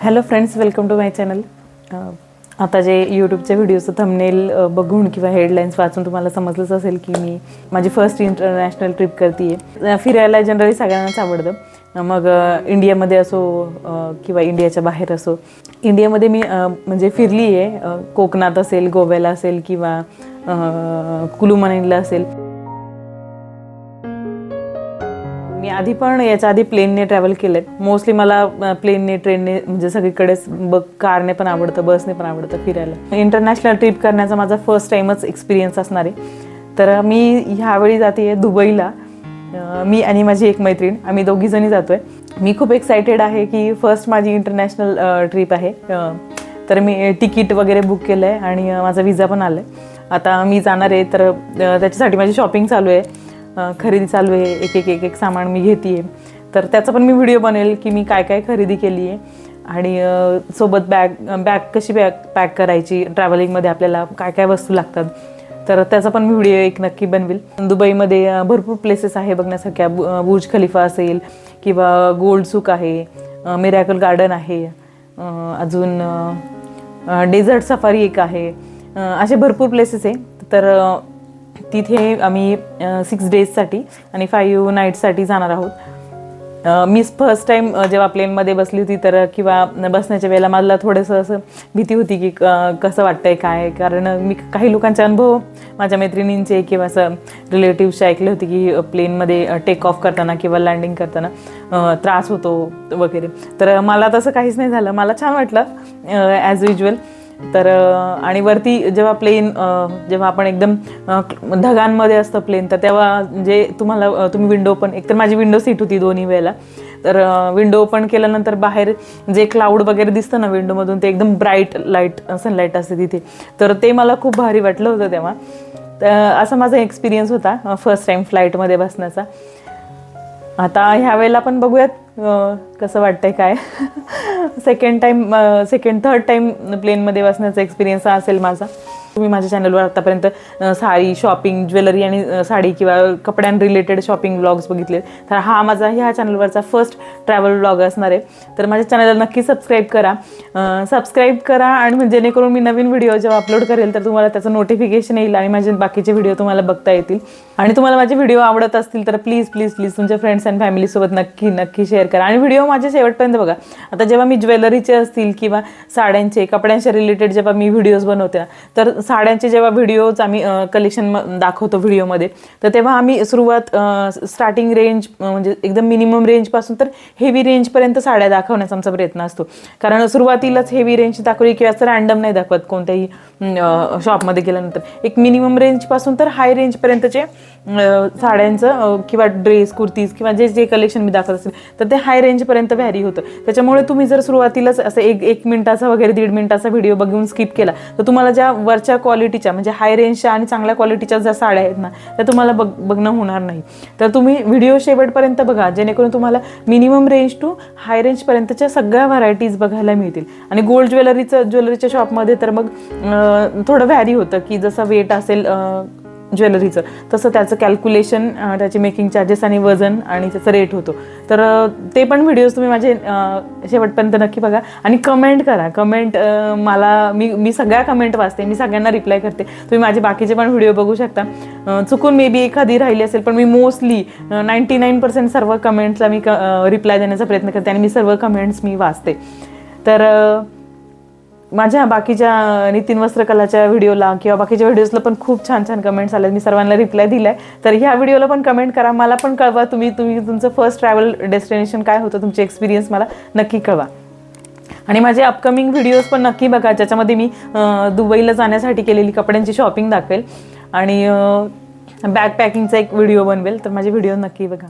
Hello friends welcome to my channel आता जे यूट्यूबच्या व्हिडिओचं thumbnail बघून किंवा हेडलाईन्स वाचून तुम्हाला समजलंच असेल की मी माझी फर्स्ट इंटरनॅशनल ट्रिप करते आहे फिरायला जनरली सगळ्यांनाच आवडतं. मग इंडियामध्ये असो किंवा इंडियाच्या बाहेर असो. इंडियामध्ये मी म्हणजे फिरली आहे कोकणात असेल गोव्याला असेल किंवा कुलू मनालीला असेल. मी आधी पण याच्या आधी प्लेनने ट्रॅव्हल केलंय मोस्टली मला प्लेनने ट्रेनने म्हणजे सगळीकडेच बघ कारने पण आवडतं बसने पण आवडतं फिरायला. इंटरनॅशनल ट्रिप करण्याचा माझा फर्स्ट टाइमच एक्सपिरियन्स असणार. आहे तर मी ह्यावेळी जाते आहे दुबईला मी आणि माझी एक मैत्रीण आम्ही दोघीजणी जातो आहे मी खूप एक्सायटेड आहे की फर्स्ट माझी इंटरनॅशनल ट्रिप आहे. तर मी तिकीट वगैरे बुक केलं आहे आणि माझा विजा पण आला आहे आता मी जाणार आहे तर त्याच्यासाठी माझी शॉपिंग चालू आहे. खरेदी चालू आहे एक एक एक एक सामान मी घेते तर त्याचा पण मी व्हिडिओ बनेल की मी काय काय खरेदी केली आहे. आणि सोबत बॅग बॅग कशी बॅग पॅक करायची ट्रॅव्हलिंगमध्ये आपल्याला काय काय वस्तू लागतात. तर त्याचा पण मी व्हिडिओ एक नक्की बनवेल. दुबईमध्ये भरपूर प्लेसेस आहे बघण्यासारख्या. बुर्ज खलिफा असेल किंवा गोल्ड सुक आहे मिरॅकल गार्डन आहे अजून डेझर्ट सफारी एक आहे असे भरपूर प्लेसेस आहे. तर तिथे आम्ही सिक्स डेजसाठी आणि फाईव्ह नाईटसाठी जाणार आहोत. मी फर्स्ट टाईम जेव्हा प्लेनमध्ये बसली होती तर किंवा बसण्याच्या वेळेला मला थोडंसं असं भीती होती की कसं वाटतंय काय? कारण मी काही लोकांचे अनुभव माझ्या मैत्रिणींचे किंवा असं रिलेटिव्हचे ऐकले होते की प्लेनमध्ये टेक ऑफ करताना किंवा लँडिंग करताना त्रास होतो वगैरे. तर मला तसं काहीच नाही झालं. मला छान वाटलं ॲज युजल तर आणि वरती जेव्हा प्लेन जेव्हा आपण एकदम ढगांमध्ये असतं प्लेन तर तेव्हा जे तुम्हाला तुम्ही विंडो पण एकतर माझी विंडो सीट होती दोन्ही वेळेला. तर विंडो ओपन केल्यानंतर बाहेर जे क्लाउड वगैरे दिसतं ना विंडोमधून ते एकदम ब्राईट लाइट सनलाईट असते तिथे. तर ते मला खूप भारी वाटलं होतं तेव्हा. तर असा माझा एक्सपिरियन्स होता फर्स्ट टाईम फ्लाईटमध्ये बसण्याचा. आता ह्या वेळेला पण बघूयात कसं वाटतंय काय. Second time second third time प्लेनमध्ये बसण्याचा एक्सपिरियन्स असेल माझा. तुम्ही माझ्या चॅनलवर आतापर्यंत साडी शॉपिंग ज्वेलरी आणि साडी किंवा कपड्यां रिलेटेड शॉपिंग ब्लॉग्स बघितले. तर हा माझा ह्या चॅनलवरचा फर्स्ट ट्रॅव्हल ब्लॉग असणार आहे. तर माझ्या चॅनलला नक्की सबस्क्राईब करा. सबस्क्राईब करा आणि म्हणजे जेणेकरून मी नवीन व्हिडिओ जेव्हा अपलोड करेल तर तुम्हाला त्याचं नोटिफिकेशन येईल आणि माझे बाकीचे व्हिडिओ तुम्हाला बघता येतील. आणि तुम्हाला माझे व्हिडिओ आवडत असतील तर प्लीज प्लीज प्लीज तुमच्या फ्रेंड्स अँड फॅमिलीसोबत नक्की नक्की शेअर करा. आणि व्हिडिओ माझे शेवटपर्यंत बघा. आता जेव्हा मी ज्वेलरीचे असतील किंवा साड्यांचे कपड्यांच्या रिलेटेड जेव्हा मी व्हिडिओज बनवते ना तर साड्यांचे जेव्हा व्हिडिओज आम्ही कलेक्शन दाखवतो व्हिडिओमध्ये तर तेव्हा आम्ही सुरुवात स्टार्टिंग रेंज म्हणजे एकदम मिनिमम रेंजपासून तर हेवी रेंजपर्यंत साड्या दाखवण्याचा आमचा प्रयत्न असतो. कारण सुरुवातीलाच हेवी रेंज दाखवली किंवा असं रॅन्डम नाही दाखवत कोणत्याही शॉपमध्ये गेल्यानंतर. एक मिनिमम रेंजपासून तर हाय रेंजपर्यंतचे साड्यांचं किंवा ड्रेस कुर्तीज किंवा जे जे कलेक्शन मी दाखवत असेल तर ते हाय रेंजपर्यंत व्हॅरी होतं. त्याच्यामुळे तुम्ही जर सुरुवातीलाच असं एक एक मिनिटाचा वगैरे दीड मिनिटाचा व्हिडिओ बघून स्किप केला तर तुम्हाला ज्या वरच्या क्वालिटीच्या म्हणजे हाय रेंजच्या आणि चांगल्या क्वालिटीच्या ज्या साड्या आहेत ना त्या तुम्हाला बघ बघणं होणार नाही. तर तुम्ही व्हिडिओ शेवटपर्यंत बघा जेणेकरून तुम्हाला मिनिमम रेंज टू हाय रेंजपर्यंतच्या सगळ्या व्हरायटीज बघायला मिळतील. आणि गोल्ड ज्वेलरीचं ज्वेलरीच्या शॉपमध्ये तर मग थोडं व्हॅरी होतं की जसं वेट असेल ज्वेलरीचं. तसं त्याचं कॅल्क्युलेशन त्याचे मेकिंग चार्जेस आणि वजन आणि त्याचा रेट होतो. तर ते पण व्हिडिओज तुम्ही माझे शेवटपर्यंत नक्की बघा. आणि कमेंट करा. कमेंट मला मी मी सगळ्या कमेंट वाचते. मी सगळ्यांना रिप्लाय करते. तुम्ही माझे बाकीचे पण व्हिडिओ बघू शकता. चुकून मे बी एखादी राहिली असेल पण मी मोस्टली नाईंटी नाईन पर्सेंट सर्व कमेंट्सला मी क रिप्लाय देण्याचा प्रयत्न करते आणि मी सर्व कमेंट्स मी वाचते. तर माझ्या बाकीच्या नितीन वस्त्रकलाच्या व्हिडिओला किंवा बाकीच्या व्हिडिओजला पण खूप छान छान कमेंट्स आले मी सर्वांना रिप्लाय दिलाय. तर ह्या व्हिडिओला पण कमेंट करा. मला पण कळवा तुम्ही तुम्ही तुमचं फर्स्ट ट्रॅव्हल डेस्टिनेशन काय होतं तुमचे एक्सपिरियन्स मला नक्की कळवा. आणि माझे अपकमिंग व्हिडिओज पण नक्की बघा. ज्याच्यामध्ये मी दुबईला जाण्यासाठी केलेली कपड्यांची शॉपिंग दाखवेल. आणि बॅग पॅकिंगचा एक व्हिडिओ बनवेल. तर माझे व्हिडिओ नक्की बघा.